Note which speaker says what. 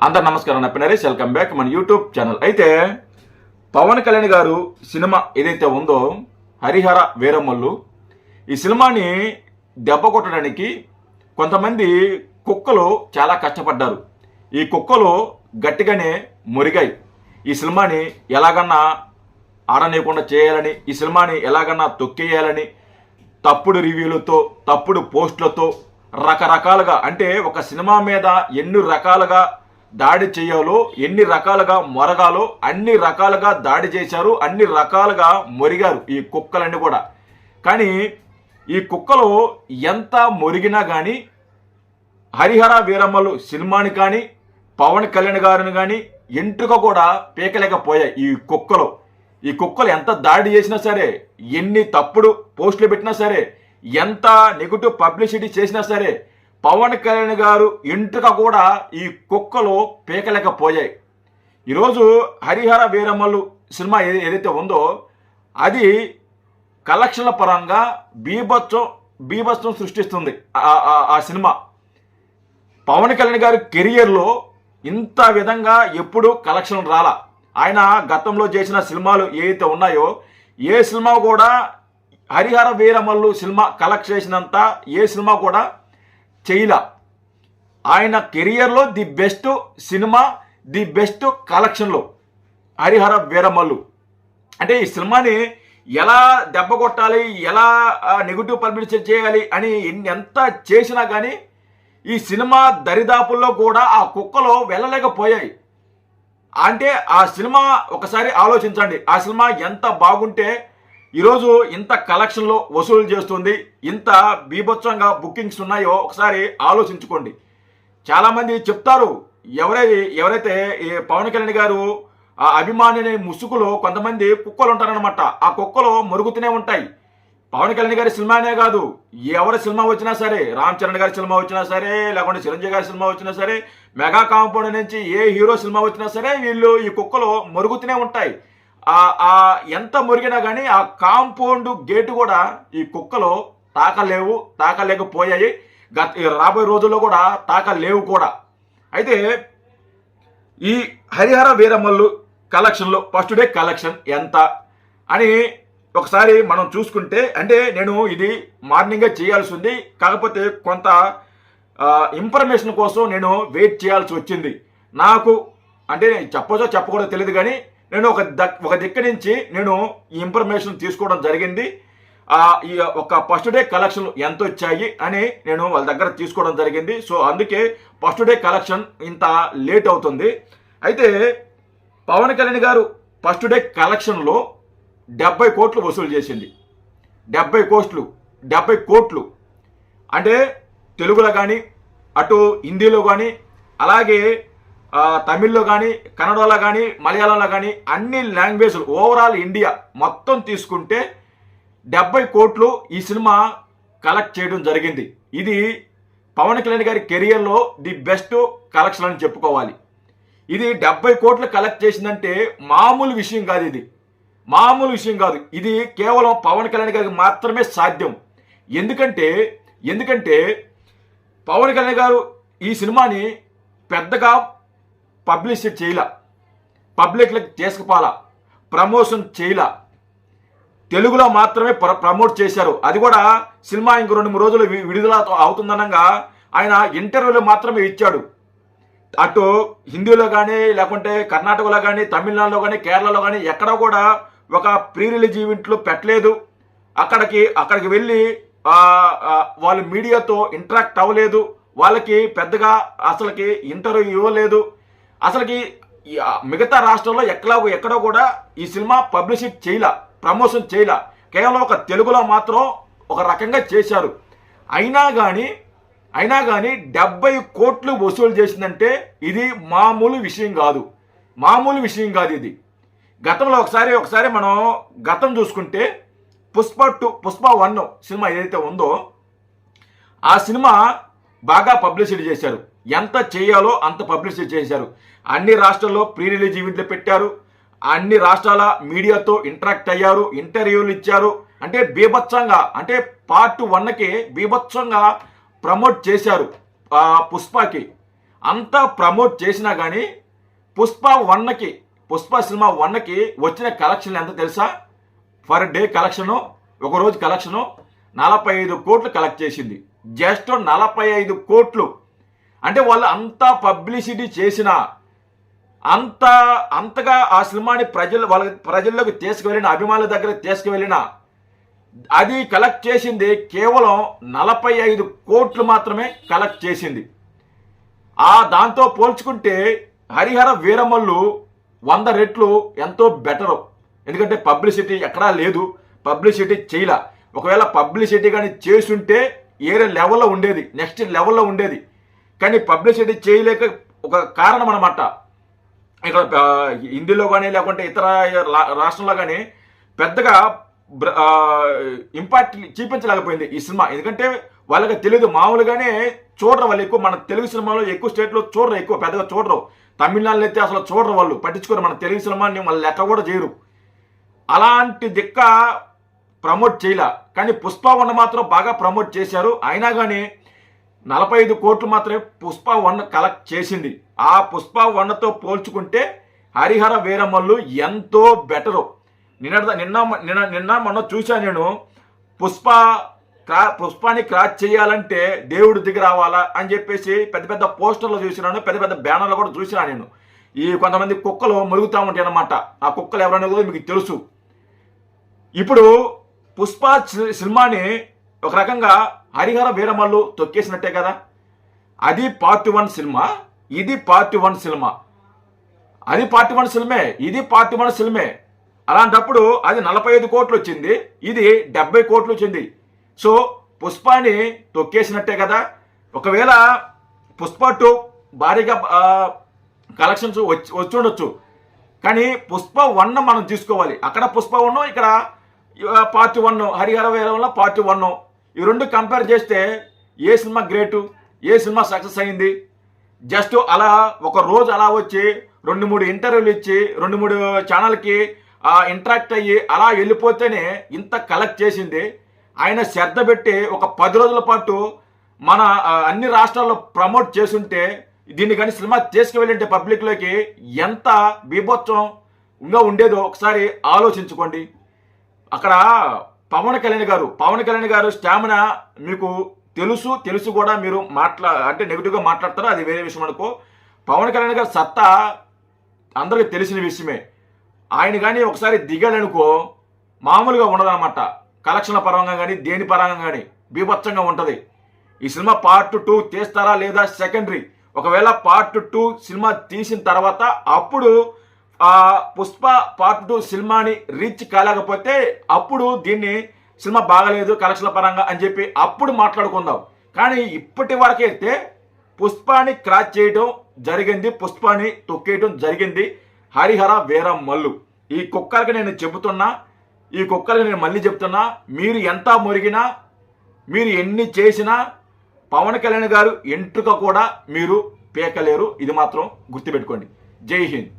Speaker 1: అందరు నమస్కారం నా పినరేష్ వెల్కమ్ బ్యాక్ మన యూట్యూబ్ ఛానల్ అయితే పవన్ కళ్యాణ్ గారు సినిమా ఏదైతే ఉందో హరిహర వీరమ్మల్లు ఈ సినిమాని దెబ్బ కొట్టడానికి కొంతమంది కుక్కలు చాలా కష్టపడ్డారు. ఈ కుక్కలు గట్టిగానే మురిగాయి. ఈ సినిమాని ఎలాగన్నా ఆడనీయకుండా చేయాలని ఈ సినిమాని ఎలాగన్నా తొక్కేయాలని తప్పుడు రివ్యూలతో తప్పుడు పోస్టులతో రకరకాలుగా అంటే ఒక సినిమా మీద ఎన్ని రకాలుగా దాడి చేయాలో ఎన్ని రకాలుగా మొరగాలో అన్ని రకాలుగా దాడి చేశారు అన్ని రకాలుగా మొరిగారు ఈ కుక్కలన్నీ కూడా. కానీ ఈ కుక్కలు ఎంత మొరిగినా కానీ హరిహర వీరమ్మలు సినిమాని కానీ పవన్ కళ్యాణ్ గారిని కానీ ఎంట్రుక కూడా పీకలేకపోయాయి ఈ కుక్కలు. ఈ కుక్కలు ఎంత దాడి చేసినా సరే ఎన్ని తప్పుడు పోస్టులు పెట్టినా సరే ఎంత నెగిటివ్ పబ్లిసిటీ చేసినా సరే పవన్ కళ్యాణ్ గారు ఎంట్రుక కూడా ఈ కుక్కలు పీకలేకపోయాయి. ఈరోజు హరిహర వీరమ్మలు సినిమా ఏదైతే ఉందో అది కలెక్షన్ల పరంగా బీభత్సం బీభత్సం సృష్టిస్తుంది ఆ- ఆ సినిమా. పవన్ కళ్యాణ్ గారి కెరియర్లో ఇంత విధంగా ఎప్పుడు కలెక్షన్ రాలా. ఆయన గతంలో చేసిన సినిమాలు ఏవైతే ఉన్నాయో ఏ సినిమా కూడా హరిహర వీరమల్లు సినిమా కలెక్ట్ చేసినంత ఏ సినిమా కూడా చేయలా. ఆయన కెరియర్లో the best cinema the best కలెక్షన్లో. హరిహర వీరమల్లు. అంటే ఈ సినిమాని ఎలా దెబ్బ కొట్టాలి ఎలా నెగిటివ్ పబ్లిసిటీ చేయాలి అని ఎన్ని- ఎంత చేసినా కానీ ఈ సినిమా దరిదాపుల్లో కూడా ఆ కుక్కలు వెళ్ళలేకపోయాయి. అంటే ఆ సినిమా ఒకసారి ఆలోచించండి. ఆ సినిమా ఎంత బాగుంటే ఈరోజు ఇంత కలెక్షన్లో వసూలు చేస్తుంది ఇంత బీభత్సంగా బుకింగ్స్ ఉన్నాయో ఒకసారి ఆలోచించుకోండి. చాలామంది చెప్తారు ఎవరై ఎవరైతే ఈ పవన్ కళ్యాణ్ గారు ఆ అభిమానిని ముసుగులో కొంతమంది కుక్కలు ఉంటారనమాట ఆ కుక్కలు మరుగుతూనే ఉంటాయి. పవన్ కళ్యాణ్ గారి సినిమానే కాదు ఎవరి సినిమా వచ్చినా సరే రామ్ చరణ్ గారి సినిమా వచ్చినా సరే లేకుంటే చిరంజీవి గారి సినిమా వచ్చినా సరే మెగా కాంపౌండ్ నుంచి ఏ హీరో సినిమా వచ్చినా సరే వీళ్ళు ఈ కుక్కలు మరుగుతూనే ఉంటాయి. ఆ ఆ ఎంత మురిగినా కానీ ఆ కాంపౌండ్ గేటు కూడా ఈ కుక్కలు తాకలేవు తాకలేకపోయాయి. గత రాబోయే రోజుల్లో కూడా తాకలేవు కూడా. అయితే ఈ హరిహర వీరమ్మలు కలెక్షన్లో ఫస్ట్ డే కలెక్షన్ ఎంత అని ఒకసారి మనం చూసుకుంటే అంటే నేను ఇది మార్నింగే చేయాల్సి ఉంది కాకపోతే కొంత ఇన్ఫర్మేషన్ కోసం నేను వెయిట్ చేయాల్సి వచ్చింది. నాకు అంటే చెప్పచ్చో చెప్పకూడదో తెలియదు కానీ నేను ఒక దక్ ఒక దగ్గర నుంచి నేను ఈ ఇన్ఫర్మేషన్ తీసుకోవడం జరిగింది. ఆ, ఈ ఒక ఫస్ట్ డే కలెక్షన్ ఎంత వచ్చాయి అని నేను వాళ్ళ దగ్గర తీసుకోవడం జరిగింది. సో అందుకే ఫస్ట్ డే కలెక్షన్ ఇంత లేట్ అవుతుంది. అయితే పవన్ కళ్యాణ్ గారు ఫస్ట్ డే కలెక్షన్లో డెబ్బై కోట్లు వసూలు చేసింది. డెబ్బై కోట్లు డెబ్బై కోట్లు. అంటే తెలుగులో కానీ అటు హిందీలో కానీ అలాగే తమిళ్ళో కానీ కన్నడలో కానీ మలయాళంలో కానీ అన్ని లాంగ్వేజ్లు ఓవరాల్ ఇండియా మొత్తం తీసుకుంటే డెబ్బై కోట్లు ఈ సినిమా కలెక్ట్ చేయడం జరిగింది. ఇది పవన్ కళ్యాణ్ గారి కెరియర్లో ది బెస్ట్ కలెక్షన్ అని చెప్పుకోవాలి. ఇది డెబ్బై కోట్లు కలెక్ట్ చేసిందంటే మామూలు విషయం కాదు ఇది. మామూలు విషయం కాదు. ఇది కేవలం పవన్ కళ్యాణ్ గారికి మాత్రమే సాధ్యం. ఎందుకంటే ఎందుకంటే పవన్ కళ్యాణ్ గారు ఈ సినిమాని పెద్దగా పబ్లిసిటీ చేయలా? పబ్లిక్లకు తీసుకుపోలా ప్రమోషన్ చేయలా? తెలుగులో మాత్రమే ప్ర- ప్రమోట్ చేశారు. అది కూడా సినిమా ఇంక రెండు మూడు రోజులు విడుదల అవుతుందనగా ఆయన ఇంటర్వ్యూలో మాత్రమే ఇచ్చాడు. అటు హిందీలో కానీ లేకుంటే కర్ణాటకలో కానీ తమిళనాడులో కానీ కేరళలో కానీ ఎక్కడ కూడా ఒక ప్రీ రిలీజ్ ఈవెంట్లు పెట్టలేదు. అక్కడికి అక్కడికి వెళ్ళి వాళ్ళు మీడియాతో ఇంటరాక్ట్ అవ్వలేదు. వాళ్ళకి పెద్దగా అసలుకి ఇంటర్వ్యూ ఇవ్వలేదు. అసలుకి మిగతా రాష్ట్రంలో ఎక్కడో ఎక్కడో కూడా ఈ సినిమా పబ్లిసిటీ చేయలే ప్రమోషన్ చేయలే. కేవలం ఒక తెలుగులో మాత్రం ఒక రకంగా చేశారు. అయినా కానీ అయినా కానీ డెబ్బై కోట్లు వసూలు చేసిందంటే ఇది మామూలు విషయం కాదు. మామూలు విషయం కాదు ఇది. గతంలో ఒకసారి ఒకసారి మనం గతం చూసుకుంటే Pushpa two Pushpa one cinema ఏదైతే ఉందో ఆ సినిమా బాగా పబ్లిసిటీ చేశారు. ఎంత చేయాలో అంత పబ్లిసిటీ చేశారు. అన్ని రాష్ట్రాల్లో ప్రీ రిలీజ్ ఈవెంట్లు పెట్టారు. అన్ని రాష్ట్రాల మీడియాతో ఇంటరాక్ట్ అయ్యారు ఇంటర్వ్యూలు ఇచ్చారు. అంటే బీభత్సంగా అంటే పార్ట్ వన్కి బీభత్సంగా ప్రమోట్ చేశారు పుష్పకి. అంతా ప్రమోట్ చేసినా కానీ పుష్ప వన్కి పుష్ప సినిమా వన్కి వచ్చిన కలెక్షన్ ఎంత తెలుసా? పర్ డే కలెక్షను ఒక రోజు కలెక్షను నలభై ఐదు కోట్లు కలెక్ట్ చేసింది. జస్ట్ నలభై ఐదు కోట్లు. అంటే వాళ్ళు అంతా పబ్లిసిటీ చేసిన అంత అంతగా ఆ సినిమాని ప్రజలు వాళ్ళ ప్రజల్లోకి తీసుకువెళ్ళిన అభిమానుల దగ్గర తీసుకువెళ్ళిన అది కలెక్ట్ చేసింది కేవలం నలభై ఐదు కోట్లు మాత్రమే కలెక్ట్ చేసింది. ఆ దాంతో పోల్చుకుంటే హరిహర వీరమల్లు వంద రెట్లు ఎంతో బెటరు ఎందుకంటే పబ్లిసిటీ ఎక్కడా లేదు పబ్లిసిటీ చేయలే. ఒకవేళ పబ్లిసిటీ కానీ చేసుంటే ఏరే లెవెల్లో ఉండేది నెక్స్ట్ లెవెల్లో ఉండేది. కానీ పబ్లిసిటీ చేయలేక ఒక కారణం అనమాట ఇక్కడ హిందీలో కానీ లేకుంటే ఇతర రాష్ట్రంలో కానీ పెద్దగా ఇంపాక్ట్ చూపించలేకపోయింది ఈ సినిమా. ఎందుకంటే వాళ్ళకి తెలియదు మామూలుగానే చూడరు వాళ్ళు ఎక్కువ. మన తెలుగు సినిమాలో ఎక్కువ స్టేట్లో చూడరు ఎక్కువ పెద్దగా చూడరు. తమిళనాడులో అయితే అసలు చూడరు వాళ్ళు. పట్టించుకోరు మన తెలుగు సినిమాని వాళ్ళు లెక్క కూడా చేయరు. అలాంటి దిక్క ప్రమోట్ చేయలే. కానీ పుష్ప వన్ మాత్రం బాగా ప్రమోట్ చేశారు. అయినా కానీ నలభై ఐదు కోట్లు మాత్రమే పుష్ప వన్ కలెక్ట్ చేసింది. ఆ పుష్ప వన్తో పోల్చుకుంటే హరిహర వీరమల్లు ఎంతో బెటరు. నిన్న నిన్న నిన్న నిన్న మొన్న చూశాను నేను పుష్ప క్రా పుష్పాన్ని క్రాచ్ చేయాలంటే దేవుడి దిగి రావాలా అని చెప్పేసి పెద్ద పెద్ద పోస్టర్లు చూసినాను పెద్ద పెద్ద బ్యానర్లు కూడా చూసినా నేను. ఈ కొంతమంది కుక్కలు మురుగుతూ ఉంటాయి అన్నమాట. ఆ కుక్కలు ఎవరైనా కూడా మీకు తెలుసు. ఇప్పుడు పుష్ప సినిమాని ఒక రకంగా హరిహర వీరమల్లు తొక్కేసినట్టే కదా? అది పార్ట్ వన్ సినిమా ఇది పార్ట్ వన్ సినిమా. అది పార్ట్ వన్ సినిమే ఇది పార్ట్ వన్ సినిమే. అలాంటప్పుడు అది నలభై ఐదు కోట్లు వచ్చింది ఇది డెబ్బై కోట్లు వచ్చింది. సో పుష్పాని తొక్కేసినట్టే కదా? ఒకవేళ పుష్ప టూ భారీగా కలెక్షన్స్ వచ్చి వచ్చుండొచ్చు కానీ పుష్ప వన్ మనం తీసుకోవాలి. అక్కడ పుష్ప వన్ ఇక్కడ పార్ట్ వన్ హరిహర వీరంలో పార్ట్ వన్ ఈ రెండు కంపేర్ చేస్తే ఏ సినిమా గ్రేటు ఏ సినిమా సక్సెస్ అయింది? జస్ట్ అలా ఒక రోజు అలా వచ్చి రెండు మూడు ఇంటర్వ్యూలు ఇచ్చి రెండు మూడు ఛానల్కి ఇంటరాక్ట్ అయ్యి అలా వెళ్ళిపోతేనే ఇంత కలెక్ట్ చేసింది. ఆయన శ్రద్ధ పెట్టి ఒక పది రోజుల పాటు మన అన్ని రాష్ట్రాల్లో ప్రమోట్ చేసుంటే దీన్ని కానీ సినిమా తీసుకువెళ్ళింటే పబ్లిక్లోకి ఎంత బీభత్సంగా ఉండేదో ఒకసారి ఆలోచించుకోండి. అక్కడ పవన్ కళ్యాణ్ గారు పవన్ కళ్యాణ్ గారు స్టామినా మీకు తెలుసు తెలుసు కూడా మీరు మాట్లా అంటే నెగిటివ్గా మాట్లాడతారో? అది వేరే విషయం అనుకో. పవన్ కళ్యాణ్ గారు సత్తా అందరికీ తెలిసిన విషయమే. ఆయన కానీ ఒకసారి దిగాడనుకో మామూలుగా ఉండదన్నమాట. కలెక్షన్ల పరంగా కానీ దేని పరంగా కానీ బీభత్సంగా ఉంటుంది. ఈ సినిమా పార్ట్ టూ తీస్తారా లేదా సెకండరీ. ఒకవేళ పార్ట్ టూ సినిమా తీసిన తర్వాత అప్పుడు ఆ పుష్ప పార్ట్ టూ సినిమాని రీచ్ కాలేకపోతే అప్పుడు దీన్ని సినిమా బాగలేదు కలెక్షన్ల పరంగా అని చెప్పి అప్పుడు మాట్లాడుకుందాం. కానీ ఇప్పటి వరకైతే పుష్పాని క్రాచ్ చేయడం జరిగింది పుష్పాని తొక్కేయడం జరిగింది. హరిహర వీరం మల్లు. ఈ కుక్కలకి నేను చెబుతున్నా ఈ కుక్కలకి నేను మళ్ళీ చెప్తున్నా మీరు ఎంత మురిగినా మీరు ఎన్ని చేసినా పవన్ కళ్యాణ్ గారు ఎంట్రుక కూడా మీరు పేకలేరు. ఇది మాత్రం గుర్తుపెట్టుకోండి. జై హింద్.